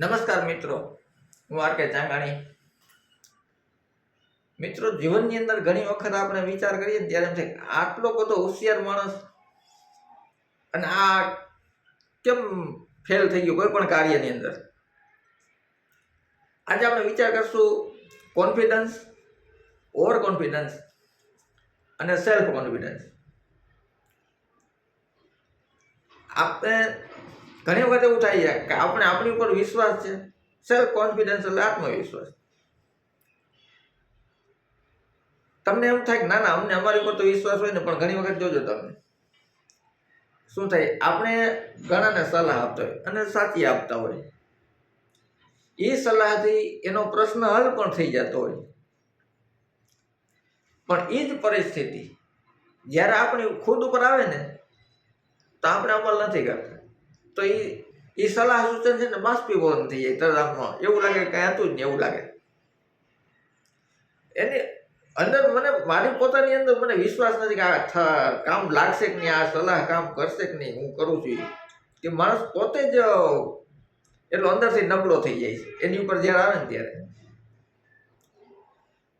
નમસ્કાર મિત્રો. હું આર કે ચાંગાણી. મિત્રો, જીવનની અંદર ઘણી વખત આપણે વિચાર કરીએ ત્યારે એમ છે આટલો બધો હોશિયાર માણસ અને આ કેમ ફેલ થઈ ગયો કોઈ પણ કાર્યની અંદર? આજે આપણે વિચાર કરશું કોન્ફિડન્સ ઓવર કોન્ફિડન્સ અને સેલ્ફ કોન્ફિડન્સ આપણે ઘણી વખત એવું થાય છે કે આપણે આપણી ઉપર વિશ્વાસ છે સેલ્ફ કોન્ફિડન્સ એટલે આત્મવિશ્વાસ. તમને એમ થાય કે ના ના, અમને અમારી ઉપર તો વિશ્વાસ હોય ને, પણ ઘણી વખત જોજો તમે. શું થાય? આપણે ઘણાને સલાહ આપતા હોય અને સાચી આપતા હોય. એ સલાહથી એનો પ્રશ્ન હલ પણ થઈ જતો હોય. પણ એ જ પરિસ્થિતિ, જ્યારે આપણી ખુદ ઉપર આવે ને, તો આપણે અમલ નથી કરતા. તો એ એ સલાહ સૂચન છે ને બાષ્પીભવન થઈ જાય તરત એવું લાગે કાંઈ હતું જ નહીં એવું લાગે. એની અંદર મને, મારી પોતાની અંદર મને વિશ્વાસ નથી કે આ કામ લાગશે કે નહીં, આ સલાહ કામ કરશે કે નહીં, હું કરું છું કે માણસ પોતે જ, એટલો અંદરથી નબળો થઈ જાય છે. એની ઉપર જ્યારે આવે ને ત્યારે.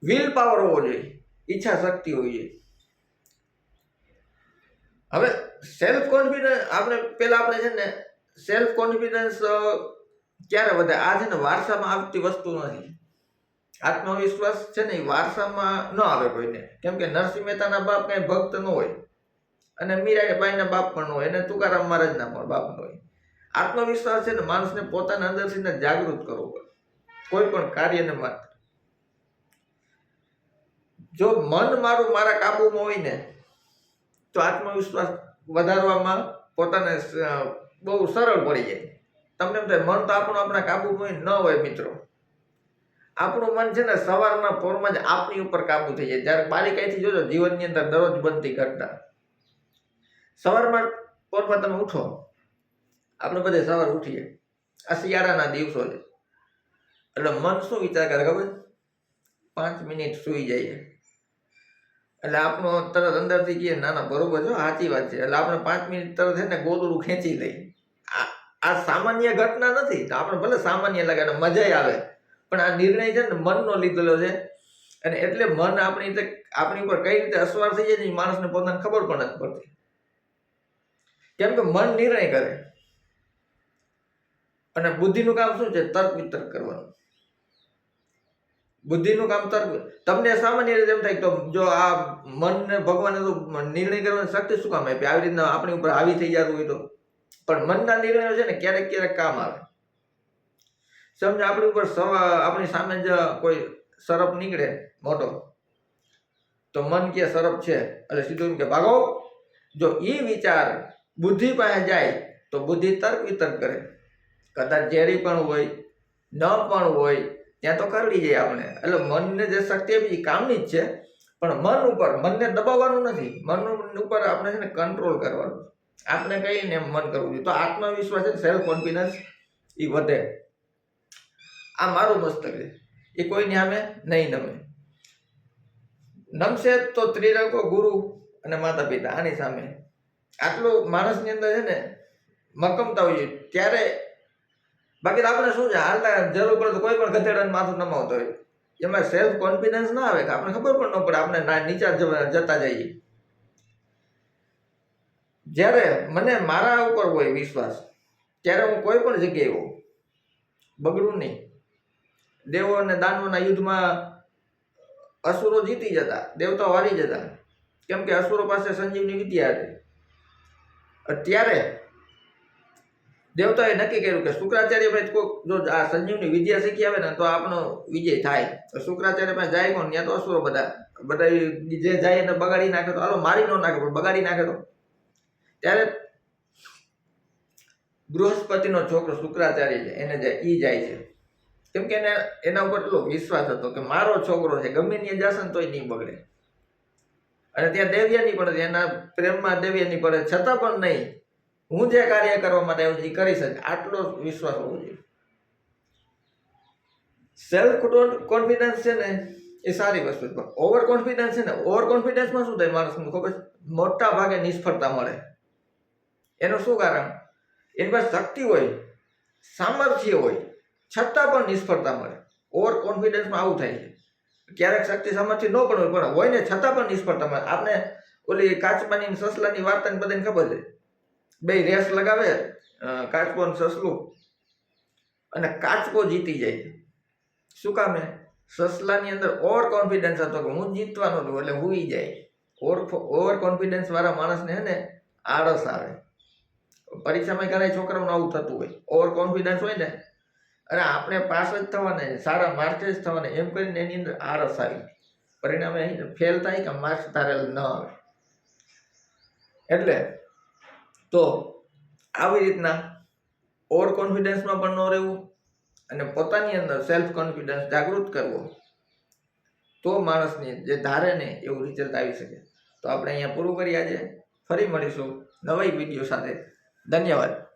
વિલ પાવર હોવો જોઈએ. ઈચ્છા શક્તિ હોવી જોઈએ. હવે સેલ્ફ કોન્ફિડન્સ આપણે, પેલા આપણે છે ને સેલ્ફ કોન્ફિડન્સ ક્યારે વધે? આ છે ને વારસામાં આવતી વસ્તુ નથી. આત્મવિશ્વાસ છે ને એ વારસામાં ન આવે કોઈને. કેમ કે નરસિંહ મહેતાના બાપ કઈ ભક્ત ન હોય. અને મીરાબાઈના બાપ પણ ન હોય. અને તુકારામ મહારાજના પણ બાપ હોય. આત્મવિશ્વાસ છે ને માણસને પોતાના અંદરથી જાગૃત કરવો પડે. કોઈ પણ કાર્યને માત્ર. જો મન મારું મારા કાબુમાં હોય ને તો આત્મવિશ્વાસ વધારવામાં પોતાને બહુ સરળ પડી જાય. તમને એમ થાય, મન તો આપણું આપણા કાબુમાં ન હોય મિત્રો. આપણું મન છે ને સવારના પોરમાં જ આપણી ઉપર કાબુ થઈ જાય. જ્યારે પાલિકાથી જોજો, જીવનની અંદર દરરોજ બનતી ઘટના. સવારમાં પોરમાં તમે ઉઠો. આપણે બધે સવાર ઉઠીએ. આ શિયાળાના દિવસો છે. એટલે મન શું વિચાર કરે ખબર? પાંચ મિનિટ સૂઈ જઈએ. એટલે આપણો તરત અંદરથી કહીએ, ના ના, બરોબર છે સાચી વાત છે. એટલે આપણે પાંચ મિનિટ તરત છે ને ગોદડું ખેંચી લઈ આ સામાન્ય ઘટના નથી, તો આપણે ભલે સામાન્ય લાગે, અને મજા આવે. પણ આ નિર્ણય છે ને મનનો લીધેલો છે. અને એટલે મન આપણી રીતે, આપણી ઉપર કઈ રીતે અસવાર થઈ જાય છે માણસને પોતાને ખબર પણ નથી પડતી. કેમ કે મન નિર્ણય કરે. અને બુદ્ધિનું કામ શું છે? તર્ક વિતર્ક કરવાનું. બુદ્ધિનું કામ તર્ક તમને સામાન્ય રીતે એમ થાય તો જો આ મનને ભગવાને તો નિર્ણય કરવાની શક્તિ શું કામ આપી? આવી રીતના આપણી ઉપર આવી થઈ જતું હોય તો. પણ મનના નિર્ણયો છે ને ક્યારેક ક્યારેક કામ આવે. સમજો આપણી ઉપર આપણી સામે જ કોઈ સરપ નીકળે મોટો. તો મન કે સરપ છે. એટલે સીધું કે, ભાગો. જો એ વિચાર બુદ્ધિ પાસે જાય તો બુદ્ધિ તર્ક વિતર્ક કરે. કદાચ ઝેરી પણ હોય ન પણ હોય ત્યાં તો કરડી જાય આપણે. એટલે મનને જે શક્તિ આપી એ કામની જ છે. પણ મન ઉપર, મનને દબાવવાનું નથી. મન ઉપર આપણે છે ને કંટ્રોલ કરવાનું. આપણે કહીને એમ મન કરવું જોઈએ. તો આત્મવિશ્વાસ છે સેલ્ફ કોન્ફિડન્સ એ વધે. આ મારું મસ્તક છે. એ કોઈની સામે નહીં નમે. નમશે તો ત્રિરંગો ગુરુ અને માતા પિતા આની સામે. આટલું માણસની અંદર છે ને મક્કમતા હોય ત્યારે બાકી આપણે શું છે હાલતા જરૂર પડે તો કોઈ પણ ગધેડાને માથું નમાવતો હોય. એમાં સેલ્ફ કોન્ફિડન્સ ના આવે કે આપણે ખબર પણ ન પડે, આપણે નીચા જતા જઈએ. જ્યારે મને મારા ઉપર હોય વિશ્વાસ, ત્યારે હું કોઈ પણ જગ્યાએ હોઉં, બગડું નહીં. દેવો અને દાનવોના યુદ્ધમાં અસુરો જીતી જતા દેવતાઓ હારી જતા. કેમ કે અસુરો પાસે સંજીવની વિદ્યા હતી. ત્યારે દેવતાએ નક્કી કર્યું કે શુક્રાચાર્ય ભાઈ કોઈક જો આ સંજીવની વિદ્યા શીખી આવે ને તો આપનો વિજય થાય. શુક્રાચાર્ય પાસે જાય કોણ? ત્યાં તો અસુરો બધા બધા જે જાય એને બગાડી નાખે તો, હાલો, મારી ન નાખે, પણ બગાડી નાખે તો. ત્યારે બૃહસ્પતિનો છોકરો શુક્રાચાર્ય છે, એને જાય, ઈ જાય છે. કેમ કે એને, એના ઉપર એટલો વિશ્વાસ હતો કે મારો છોકરો છે, ગમે ત્યાં જશે ને તોય નહીં બગડે. અને ત્યાં દેવ્યાની પડે એના પ્રેમમાં દેવ્યાની પડે છતાં પણ નહીં. હું જે કાર્ય કરવા માટે આવ્યો છું એ કરી શકે આટલો વિશ્વાસ હોવો જોઈએ. સેલ્ફ કોન્ફિડન્સ છે ને, એ સારી વસ્તુ છે. પણ ઓવર કોન્ફિડન્સ છે ને ઓવર કોન્ફિડન્સમાં શું થાય માણસનું ખબર? મોટા ભાગે નિષ્ફળતા મળે. એનું શું કારણ? એની પાસે શક્તિ હોય, સામર્થ્ય હોય, છતાં પણ નિષ્ફળતા મળે. ઓવર કોન્ફિડન્સમાં આવું થાય છે. ક્યારેક શક્તિ, સામર્થ્ય ન પણ હોય પણ હોય ને, છતાં પણ નિષ્ફળતા મળે. આપણે ઓલી કાચબાની સસલાની વાર્તાને બધાને ખબર છે? બે રેસ લગાવે કાચકોને સસલું. અને કાચકો જીતી જાય શું કામે સસલાની અંદર ઓવર કોન્ફિડન્સ હતો કે હું જીતવાનો છું એટલે હુઈ જાય. ઓવર ઓવર કોન્ફિડન્સ વાળા માણસને હે ને આળસ આવે. પરીક્ષામાં ઘણા છોકરાઓને આવું થતું હોય. ઓવર કોન્ફિડન્સ હોય ને, અને આપણે પાસ જ થવાને સારા માર્ક્સ જ થવાને એમ કરીને એની અંદર આળસ આવી પરિણામે ફેલ થાય કે માર્ક્સ તારે ન આવે. એટલે તો આવી રીતના ઓવર કોન્ફિડન્સમાં પણ ન રહેવું અને પોતાની અંદર સેલ્ફ કોન્ફિડન્સ જાગૃત કરવો તો માણસને જે ધારે ને એવું રિઝલ્ટ આવી શકે. તો આપણે અહીંયા પૂરું કરીએ આજે. ફરી મળીશું નવી વીડિયો સાથે. ધન્યવાદ.